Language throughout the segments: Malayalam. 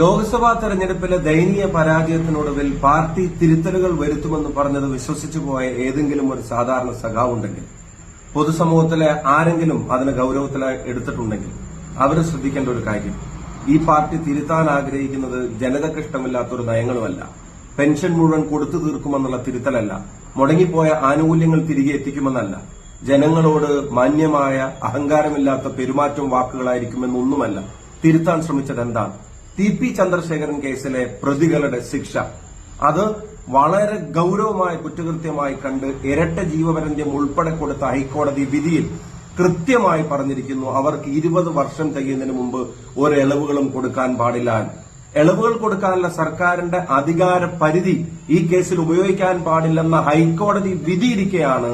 ലോക്സഭാ തെരഞ്ഞെടുപ്പിലെ ദയനീയ പരാജയത്തിനൊടുവിൽ പാർട്ടി തിരുത്തലുകൾ വരുത്തുമെന്ന് പറഞ്ഞത് വിശ്വസിച്ചു പോയ ഏതെങ്കിലും ഒരു സാധാരണ സഖാവുണ്ടെങ്കിൽ പൊതുസമൂഹത്തിലെ ആരെങ്കിലും അതിന് ഗൌരവത്തിലായി എടുത്തിട്ടുണ്ടെങ്കിൽ അവർ ശ്രദ്ധിക്കേണ്ട ഒരു കാര്യം. ഈ പാർട്ടി തിരുത്താൻ ആഗ്രഹിക്കുന്നത് ജനതയ്ക്ക് ഇഷ്ടമില്ലാത്തൊരു നയങ്ങളുമല്ല. പെൻഷൻ മുഴുവൻ കൊടുത്തു തീർക്കുമെന്നുള്ള തിരുത്തലല്ല. മുടങ്ങിപ്പോയ ആനുകൂല്യങ്ങൾ തിരികെ എത്തിക്കുമെന്നല്ല. ജനങ്ങളോട് മാന്യമായ അഹങ്കാരമില്ലാത്ത പെരുമാറ്റം വാക്കുകളായിരിക്കുമെന്നൊന്നുമല്ല തിരുത്താൻ ശ്രമിച്ചത് എന്താണ്? ടി പി ചന്ദ്രശേഖരൻ കേസിലെ പ്രതികളുടെ ശിക്ഷ. അത് വളരെ ഗൌരവമായ കുറ്റകൃത്യമായി കണ്ട് ഇരട്ട ജീവപര്യന്തം ഉൾപ്പെടെ കൊടുത്ത ഹൈക്കോടതി വിധിയിൽ കൃത്യമായി പറഞ്ഞിരിക്കുന്നു അവർക്ക് ഇരുപത് വർഷം തികയുന്നതിന് മുമ്പ് ഒരു ഇളവുകളും കൊടുക്കാൻ പാടില്ല. ഇളവുകൾ കൊടുക്കാനുള്ള സർക്കാരിന്റെ അധികാര പരിധി ഈ കേസിൽ ഉപയോഗിക്കാൻ പാടില്ലെന്ന ഹൈക്കോടതി വിധിയിരിക്കെയാണ്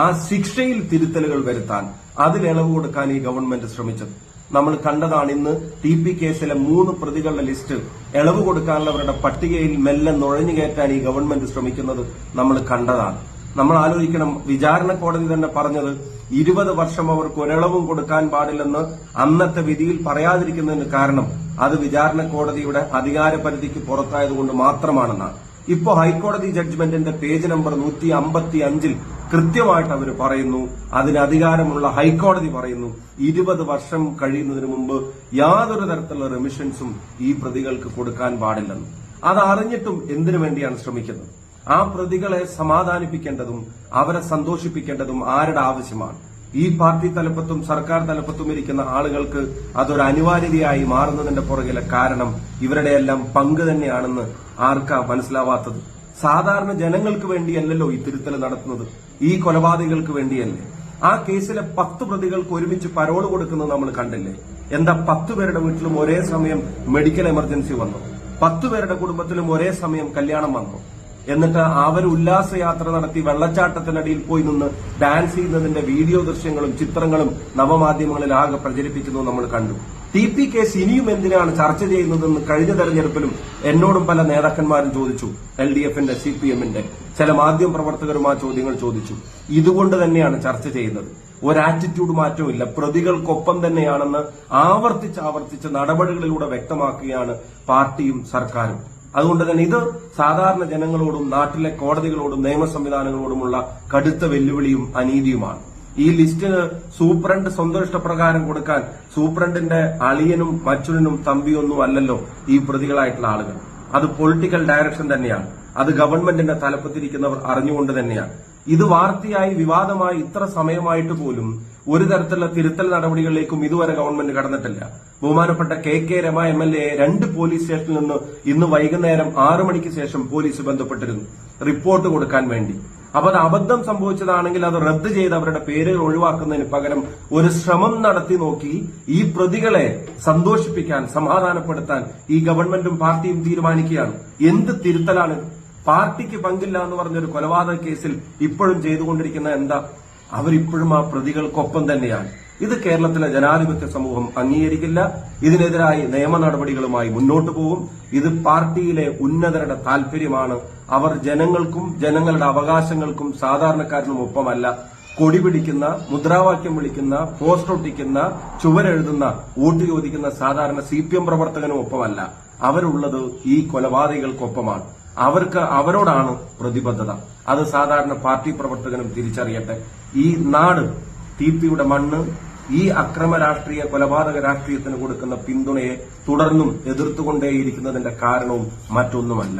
ആ ശിക്ഷയിൽ തിരുത്തലുകൾ വരുത്താൻ. അതിൽ ഇളവ് കൊടുക്കാൻ ഈ ഗവൺമെന്റ് ശ്രമിച്ചത്. നമ്മൾ കണ്ടതാണ് ഇന്ന് ടി പി കേസിലെ മൂന്ന് പ്രതികളുടെ ലിസ്റ്റ് ഇളവ് കൊടുക്കാനുള്ളവരുടെ പട്ടികയിൽ മെല്ലെ നുഴഞ്ഞു കയറ്റാൻ ഈ ഗവൺമെന്റ് ശ്രമിക്കുന്നത് നമ്മൾ കണ്ടതാണ്. നമ്മൾ ആലോചിക്കണം വിചാരണ കോടതി തന്നെ പറഞ്ഞത് ഇരുപത് വർഷം അവർക്ക് ഒരളവും കൊടുക്കാൻ പാടില്ലെന്ന് അന്നത്തെ വിധിയിൽ പറയാതിരിക്കുന്നതിന് കാരണം അത് വിചാരണ കോടതിയുടെ അധികാര പരിധിക്ക് പുറത്തായതുകൊണ്ട് മാത്രമാണെന്നാണ്. ഇപ്പോ ഹൈക്കോടതി ജഡ്ജ്മെന്റിന്റെ പേജ് നമ്പർ നൂറ്റി അമ്പത്തി അഞ്ചിൽ കൃത്യമായിട്ട് അവർ പറയുന്നു അതിന് അധികാരമുള്ള ഹൈക്കോടതി പറയുന്നു ഇരുപത് വർഷം കഴിയുന്നതിന് മുമ്പ് യാതൊരു തരത്തിലുള്ള റെമിഷൻസും ഈ പ്രതികൾക്ക് കൊടുക്കാൻ പാടില്ലെന്ന്. അത് അറിഞ്ഞിട്ടും എന്തിനു വേണ്ടിയാണ് ശ്രമിക്കുന്നത്? ആ പ്രതികളെ സമാധാനിപ്പിക്കേണ്ടതും അവരെ സന്തോഷിപ്പിക്കേണ്ടതും ആരുടെ ആവശ്യമാണ്? ഈ പാർട്ടി തലപ്പത്തും സർക്കാർ തലപ്പത്തും ഇരിക്കുന്ന ആളുകൾക്ക് അതൊരു അനിവാര്യതയായി മാറുന്നതിന്റെ പുറകിലെ കാരണം ഇവരുടെ എല്ലാം പങ്ക് തന്നെയാണെന്ന് ആർക്കാ മനസ്സിലാവാത്തത്? സാധാരണ ജനങ്ങൾക്ക് വേണ്ടിയല്ലല്ലോ ഈ തിരുത്തൽ നടത്തുന്നത്. ഈ കൊലപാതകങ്ങൾക്ക് വേണ്ടിയല്ലേ? ആ കേസിലെ പത്ത് പ്രതികൾക്ക് ഒരുമിച്ച് പരോൾ കൊടുക്കുന്നത് നമ്മൾ കണ്ടില്ലേ? എന്താ പത്ത് പേരുടെ വീട്ടിലും ഒരേ സമയം മെഡിക്കൽ എമർജൻസി വന്നു. പത്ത് പേരുടെ കുടുംബത്തിലും ഒരേ സമയം കല്യാണം വന്നു. എന്നിട്ട് അവർ ഉല്ലാസയാത്ര നടത്തി വെള്ളച്ചാട്ടത്തിനടിയിൽ പോയി നിന്ന് ഡാൻസ് ചെയ്യുന്നതിന്റെ വീഡിയോ ദൃശ്യങ്ങളും ചിത്രങ്ങളും നവമാധ്യമങ്ങളിൽ ആകെ പ്രചരിപ്പിക്കുന്നു നമ്മൾ കണ്ടു. ടി പി കേസ് ഇനിയും എന്തിനാണ് ചർച്ച ചെയ്യുന്നതെന്ന് കഴിഞ്ഞ തെരഞ്ഞെടുപ്പിലും എന്നോടും പല നേതാക്കന്മാരും ചോദിച്ചു. എൽ ഡി എഫിന്റെ സി പി എമ്മിന്റെ ചില മാധ്യമ പ്രവർത്തകരും ആ ചോദ്യങ്ങൾ ചോദിച്ചു. ഇതുകൊണ്ട് തന്നെയാണ് ചർച്ച ചെയ്യുന്നത്. ഒരു ആറ്റിറ്റ്യൂഡ് മാറ്റവും ഇല്ല പ്രതികൾക്കൊപ്പം തന്നെയാണെന്ന് ആവർത്തിച്ച് ആവർത്തിച്ച് നടപടികളിലൂടെ വ്യക്തമാക്കുകയാണ് പാർട്ടിയും സർക്കാരും. അതുകൊണ്ട് തന്നെ ഇത് സാധാരണ ജനങ്ങളോടും നാട്ടിലെ കോടതികളോടും നിയമ സംവിധാനങ്ങളോടുമുള്ള കടുത്ത വെല്ലുവിളിയും അനീതിയുമാണ്. ഈ ലിസ്റ്റിന് സൂപ്രണ്ട് സ്വന്തം ഇഷ്ടപ്രകാരം കൊടുക്കാൻ സൂപ്രണ്ടിന്റെ അളിയനും മച്ചുരനും തമ്പിയൊന്നും അല്ലല്ലോ ഈ പ്രതികളായിട്ടുള്ള ആളുകൾ. അത് പൊളിറ്റിക്കൽ ഡയറക്ഷൻ തന്നെയാണ്. അത് ഗവൺമെന്റിന്റെ തലപ്പത്തിരിക്കുന്നവർ അറിഞ്ഞുകൊണ്ട് തന്നെയാണ്. ഇത് വാർത്തയായി വിവാദമായി ഇത്ര സമയമായിട്ട് പോലും ഒരു തരത്തിലുള്ള തിരുത്തൽ നടപടികളിലേക്കും ഇതുവരെ ഗവൺമെന്റ് കടന്നിട്ടില്ല. ബഹുമാനപ്പെട്ട K K Rama M L A രണ്ട് പോലീസ് സ്റ്റേഷനിൽ നിന്ന് ഇന്ന് വൈകുന്നേരം ആറു മണിക്ക് ശേഷം പോലീസ് ബന്ധപ്പെട്ടിരുന്നു. റിപ്പോർട്ട് കൊടുക്കാൻ വേണ്ടി. അപ്പോൾ അത് അബദ്ധം സംഭവിച്ചതാണെങ്കിൽ അത് റദ്ദ് ചെയ്ത് അവരുടെ പേരുകൾ ഒഴിവാക്കുന്നതിന് പകരം ഒരു ശ്രമം നടത്തി നോക്കി ഈ പ്രതികളെ സന്തോഷിപ്പിക്കാൻ സമാധാനപ്പെടുത്താൻ ഈ ഗവൺമെന്റും പാർട്ടിയും തീരുമാനിക്കുകയാണ്. എന്ത് തിരുത്തലാണ്? പാർട്ടിക്ക് പങ്കില്ല എന്ന് പറഞ്ഞൊരു കൊലപാതക കേസിൽ ഇപ്പോഴും ചെയ്തുകൊണ്ടിരിക്കുന്ന എന്താ? അവരിപ്പോഴും ആ പ്രതികൾക്കൊപ്പം തന്നെയാണ്. ഇത് കേരളത്തിലെ ജനാധിപത്യ സമൂഹം അംഗീകരിക്കില്ല. ഇതിനെതിരായി നിയമ നടപടികളുമായി മുന്നോട്ടു പോകും. ഇത് പാർട്ടിയിലെ ഉന്നതരുടെ താൽപര്യമാണ്. അവർ ജനങ്ങൾക്കും ജനങ്ങളുടെ അവകാശങ്ങൾക്കും സാധാരണക്കാരനും ഒപ്പമല്ല. കൊടി പിടിക്കുന്ന മുദ്രാവാക്യം വിളിക്കുന്ന പോസ്റ്റർ ഒട്ടിക്കുന്ന ചുവരെഴുതുന്ന വോട്ട് ചോദിക്കുന്ന സാധാരണ സി പി എം പ്രവർത്തകനും ഒപ്പമല്ല. അവരുള്ളത് ഈ കൊലപാതകൾക്കൊപ്പമാണ് അവർക്ക് അവരോടാണ് പ്രതിബദ്ധത. അത് സാധാരണ പാർട്ടി പ്രവർത്തകനും തിരിച്ചറിയട്ടെ. ഈ നാട് തീപ്പിയുടെ മണ്ണ് ഈ അക്രമ രാഷ്ട്രീയ കൊലപാതക രാഷ്ട്രീയത്തിന് കൊടുക്കുന്ന പിന്തുണയെ തുടർന്നും എതിർത്തുകൊണ്ടേയിരിക്കുന്നതിന്റെ കാരണവും മറ്റൊന്നുമല്ല.